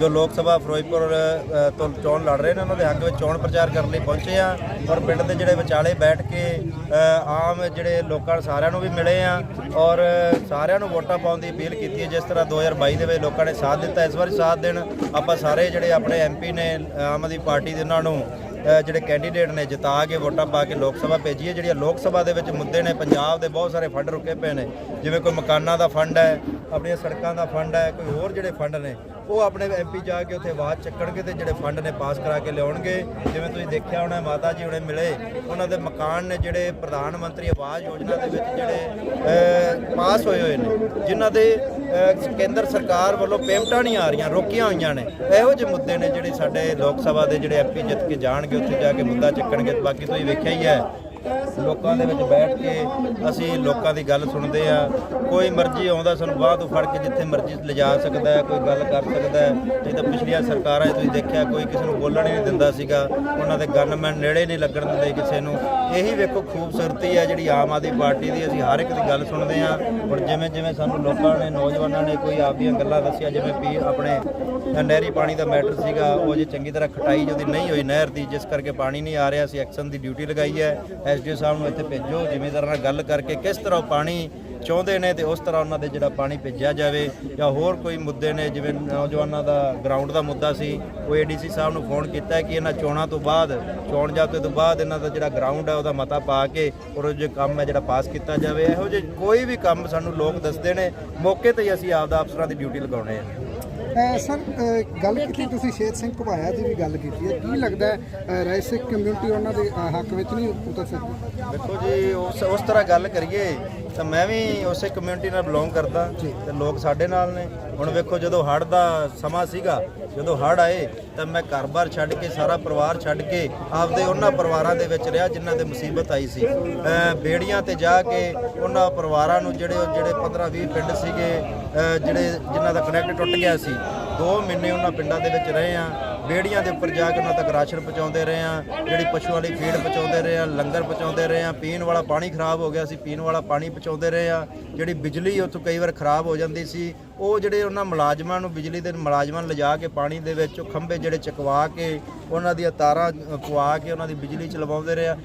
ਜੋ ਲੋਕ ਸਭਾ ਫਿਰੋਜ਼ਪੁਰ ਤੋਂ ਚੋਣ ਲੜ ਰਹੇ ਨੇ, ਉਹਨਾਂ ਦੇ ਹੱਕ ਵਿੱਚ ਚੋਣ ਪ੍ਰਚਾਰ ਕਰਨ ਲਈ ਪਹੁੰਚੇ ਆ ਔਰ ਪਿੰਡ ਦੇ ਜਿਹੜੇ ਵਿਚਾਲੇ ਬੈਠ ਕੇ ਆਮ ਜਿਹੜੇ ਲੋਕਾਂ ਸਾਰਿਆਂ ਨੂੰ ਵੀ ਮਿਲੇ ਆ ਔਰ ਸਾਰਿਆਂ ਨੂੰ ਵੋਟਾਂ ਪਾਉਣ ਦੀ ਅਪੀਲ ਕੀਤੀ ਹੈ, ਜਿਸ ਤਰ੍ਹਾਂ 2022 ਦੇ ਵਿੱਚ ਲੋਕਾਂ ਨੇ ਸਾਥ ਦਿੱਤਾ। ਇਸ ਵਾਰੀ ਸਾਥ ਦੇਣ ਆਪਾਂ ਸਾਰੇ ਜਿਹੜੇ ਆਪਣੇ ਐਮਪੀ ਨੇ, ਆਮ ਆਦਮੀ ਪਾਰਟੀ ਦੇ ਉਹਨਾਂ ਨੂੰ ਜਿਹੜੇ ਕੈਂਡੀਡੇਟ ਨੇ, ਜਿਤਾ ਕੇ ਵੋਟਾਂ ਪਾ ਕੇ ਲੋਕ ਸਭਾ ਭੇਜੀ ਹੈ। ਜਿਹੜੀਆਂ ਲੋਕ ਸਭਾ ਦੇ ਵਿੱਚ ਮੁੱਦੇ ਨੇ, ਪੰਜਾਬ ਦੇ ਬਹੁਤ ਸਾਰੇ ਫੰਡ ਰੁਕੇ ਪਏ ਨੇ, ਜਿਵੇਂ ਕੋਈ ਮਕਾਨਾਂ ਦਾ ਫੰਡ ਹੈ, ਆਪਣੀਆਂ ਸੜਕਾਂ ਦਾ ਫੰਡ ਹੈ, ਕੋਈ ਹੋਰ ਜਿਹੜੇ ਫੰਡ ਨੇ ਉਹ ਆਪਣੇ ਐਮਪੀ ਜਾ ਕੇ ਉੱਥੇ ਆਵਾਜ਼ ਚੱਕਣਗੇ ਤੇ ਜਿਹੜੇ ਫੰਡ ਨੇ ਪਾਸ ਕਰਾ ਕੇ ਲਿਆਉਣਗੇ। ਜਿਵੇਂ ਤੁਸੀਂ ਦੇਖਿਆ ਹੋਣਾ, ਮਾਤਾ ਜੀ ਹੁਣੇ ਮਿਲੇ। ਉਹਨਾਂ ਦੇ ਮਕਾਨ ਨੇ ਜਿਹੜੇ ਪ੍ਰਧਾਨ ਮੰਤਰੀ ਆਵਾਜ਼ ਯੋਜਨਾ ਦੇ ਵਿੱਚ ਜਿਹੜੇ ਪਾਸ ਹੋਏ ਹੋਏ ਨੇ, ਜਿਨ੍ਹਾਂ ਦੇ ਕੇਂਦਰ ਸਰਕਾਰ ਵੱਲੋਂ ਪੇਮੈਂਟਾਂ ਨਹੀਂ ਆ ਰਹੀਆਂ, ਰੋਕੀਆਂ ਹੋਈਆਂ ਨੇ। ਇਹੋ ਜਿਹੇ ਮੁੱਦੇ ਨੇ ਜਿਹੜੇ ਸਾਡੇ ਲੋਕ ਸਭਾ ਦੇ ਜਿਹੜੇ ਐਮਪੀ ਜਿੱਤ ਕੇ ਜਾਣਗੇ, ਉੱਥੇ ਜਾ ਕੇ ਮੁੱਦਾ ਚੱਕਣਗੇ। ਬਾਕੀ ਤੁਸੀਂ ਵੇਖਿਆ ਹੀ ਹੈ ਲੋਕਾਂ ਦੇ ਵਿੱਚ ਬੈਠ ਕੇ ਅਸੀਂ ਲੋਕਾਂ ਦੀ ਗੱਲ ਸੁਣਦੇ ਆ ਕੋਈ ਮਰਜ਼ੀ ਆਉਂਦਾ ਸਾਨੂੰ ਬਾਹ ਤੋਂ ਫੜ ਕੇ ਜਿੱਥੇ ਮਰਜ਼ੀ ਲਿਜਾ ਸਕਦਾ ਹੈ, ਕੋਈ ਗੱਲ ਕਰ ਸਕਦਾ ਹੈ। ਨਹੀਂ ਤਾਂ ਪਿਛਲੀਆਂ ਸਰਕਾਰਾਂ 'ਚ ਤੁਸੀਂ ਦੇਖਿਆ, ਕੋਈ ਕਿਸੇ ਨੂੰ ਬੋਲਣ ਹੀ ਨਹੀਂ ਦਿੰਦਾ ਸੀਗਾ। ਉਹਨਾਂ ਦੇ ਗਨਮੈਨ ਨੇੜੇ ਨਹੀਂ ਲੱਗਣ ਦਿੰਦੇ ਕਿਸੇ ਨੂੰ। ਇਹੀ ਵੇਖੋ ਖੂਬਸੂਰਤੀ ਹੈ ਜਿਹੜੀ ਆਮ ਆਦਮੀ ਪਾਰਟੀ ਦੀ। ਅਸੀਂ ਹਰ ਇੱਕ ਦੀ ਗੱਲ ਸੁਣਦੇ ਆ ਹੁਣ ਜਿਵੇਂ ਜਿਵੇਂ ਸਾਨੂੰ ਲੋਕਾਂ ਨੇ, ਨੌਜਵਾਨਾਂ ਨੇ ਕੋਈ ਆਪਦੀਆਂ ਗੱਲਾਂ ਦੱਸੀਆਂ, ਜਿਵੇਂ ਪੀ ਆਪਣੇ ਨਹਿਰੀ ਪਾਣੀ ਦਾ ਮੈਟਰ ਸੀਗਾ, ਉਹ ਜੇ ਚੰਗੀ ਤਰ੍ਹਾਂ ਖਟਾਈ ਜਿਹਦੀ ਨਹੀਂ ਹੋਈ ਨਹਿਰ ਦੀ, ਜਿਸ ਕਰਕੇ ਪਾਣੀ ਨਹੀਂ ਆ ਰਿਹਾ ਸੀ ਐਕਸ਼ਨ ਦੀ ਡਿਊਟੀ ਲਗਾਈ ਹੈ। ਐਸਡੀਓ ਸਾਹਿਬ ਨੂੰ ਇੱਥੇ ਭੇਜੋ, ਜ਼ਿਮੀਂਦਾਰਾਂ ਨਾਲ ਗੱਲ ਕਰਕੇ ਕਿਸ ਤਰ੍ਹਾਂ ਉਹ ਪਾਣੀ ਚਾਹੁੰਦੇ ਨੇ ਤੇ ਉਸ ਤਰ੍ਹਾਂ ਉਹਨਾਂ ਦੇ ਜਿਹੜਾ ਪਾਣੀ ਭੇਜਿਆ ਜਾਵੇ ਜਾਂ ਹੋਰ ਕੋਈ ਮੁੱਦੇ ਨੇ, ਜਿਵੇਂ ਨੌਜਵਾਨਾਂ ਦਾ ਗਰਾਊਂਡ ਦਾ ਮੁੱਦਾ ਸੀ, ਉਹ ਏਡੀਸੀ ਸਾਹਿਬ ਨੂੰ ਫੋਨ ਕੀਤਾ ਕਿ ਇਹਨਾਂ ਚੋਣਾਂ ਤੋਂ ਬਾਅਦ, ਚੋਣ ਜਾਬਤੇ ਤੋਂ ਬਾਅਦ ਇਹਨਾਂ ਦਾ ਜਿਹੜਾ ਗਰਾਊਂਡ ਹੈ ਉਹਦਾ ਮਤਾ ਪਾ ਕੇ ਔਰ ਉਹ ਜੋ ਕੰਮ ਹੈ ਜਿਹੜਾ ਪਾਸ ਕੀਤਾ ਜਾਵੇ। ਇਹੋ ਜਿਹੇ ਕੋਈ ਵੀ ਕੰਮ ਸਾਨੂੰ ਲੋਕ ਦੱਸਦੇ ਨੇ, ਮੌਕੇ ਤੇ ਹੀ ਅਸੀਂ ਆਪਦਾ ਅਫਸਰਾਂ ਦੀ ਡਿਊਟੀ ਲਗਾਉਣੇ ਆ ਸਰ ਗੱਲ ਕੀਤੀ ਤੁਸੀਂ ਸ਼ੇਰ ਸਿੰਘ ਘੁਬਾਇਆ ਦੀ ਵੀ ਗੱਲ ਕੀਤੀ ਹੈ। ਕੀ ਲੱਗਦਾ ਹੈ ਸਿੱਖ ਕਮਿਊਨਿਟੀ ਉਹਨਾਂ ਦੇ ਹੱਕ ਵਿੱਚ ਨਹੀਂ ਉਤਰ ਸਕਦੀ? ਦੇਖੋ ਜੀ ਉਸ ਉਸ ਤਰ੍ਹਾਂ ਗੱਲ ਕਰੀਏ ਤਾਂ ਮੈਂ ਵੀ ਉਸੇ ਕਮਿਊਨਿਟੀ ਨਾਲ ਬਿਲੋਂਗ ਕਰਦਾ ਤੇ ਲੋਕ ਸਾਡੇ ਨਾਲ ਨੇ। ਹੁਣ ਵੇਖੋ ਜਦੋਂ ਹੜ੍ਹ ਦਾ ਸਮਾਂ ਸੀਗਾ ਜਦੋਂ ਹੜ੍ਹ ਆਏ ਤਾਂ ਮੈਂ ਘਰ-ਬਾਰ ਛੱਡ ਕੇ ਸਾਰਾ ਪਰਿਵਾਰ ਛੱਡ ਕੇ ਆਪਦੇ ਉਹਨਾਂ ਪਰਿਵਾਰਾਂ ਦੇ ਵਿੱਚ ਰਿਹਾ ਜਿਨ੍ਹਾਂ ਦੇ ਮੁਸੀਬਤ ਆਈ ਸੀ। ਬੇੜੀਆਂ ਤੇ ਜਾ ਕੇ ਉਹਨਾਂ ਪਰਿਵਾਰਾਂ ਨੂੰ ਜਿਹੜੇ ਜਿਹੜੇ 15-20 ਪਿੰਡ ਸੀਗੇ ਜਿਹੜੇ ਜਿਨ੍ਹਾਂ ਦਾ ਕਨੈਕਟ ਟੁੱਟ ਗਿਆ ਸੀ 2 ਮਹੀਨੇ ਉਹਨਾਂ ਪਿੰਡਾਂ ਦੇ ਵਿੱਚ ਰਹੇ ਆ ਬੇੜੀਆਂ ਦੇ ਉੱਪਰ ਜਾ ਕੇ ਉਹਨਾਂ ਤੱਕ ਰਾਸ਼ਨ ਪਹੁੰਚਾਉਂਦੇ ਰਹੇ ਆ ਜਿਹੜੀ ਪਸ਼ੂਆਂ ਲਈ ਫੀਡ ਪਹੁੰਚਾਉਂਦੇ ਰਹੇ ਆ ਲੰਗਰ ਪਹੁੰਚਾਉਂਦੇ ਰਹੇ ਆ ਪੀਣ ਵਾਲਾ ਪਾਣੀ ਖਰਾਬ ਹੋ ਗਿਆ ਸੀ, ਪੀਣ ਵਾਲਾ ਪਾਣੀ ਪਹੁੰਚਾਉਂਦੇ ਰਹੇ ਆ ਜਿਹੜੀ ਬਿਜਲੀ ਉੱਥੋਂ ਕਈ ਵਾਰ ਖਰਾਬ ਹੋ ਜਾਂਦੀ ਸੀ, ਉਹ ਜਿਹੜੇ ਉਹਨਾਂ ਮੁਲਾਜ਼ਮਾਂ ਨੂੰ ਬਿਜਲੀ ਦੇ ਮੁਲਾਜ਼ਮਾਂ ਨੂੰ ਲਿਜਾ ਕੇ ਪਾਣੀ ਦੇ ਵਿੱਚ ਉਹ ਖੰਭੇ ਜਿਹੜੇ ਚਕਵਾ ਕੇ ਉਹਨਾਂ ਦੀਆਂ ਤਾਰਾਂ ਪਵਾ ਕੇ ਉਹਨਾਂ ਦੀ ਬਿਜਲੀ ਚਲਵਾਉਂਦੇ ਰਹੇ ਆ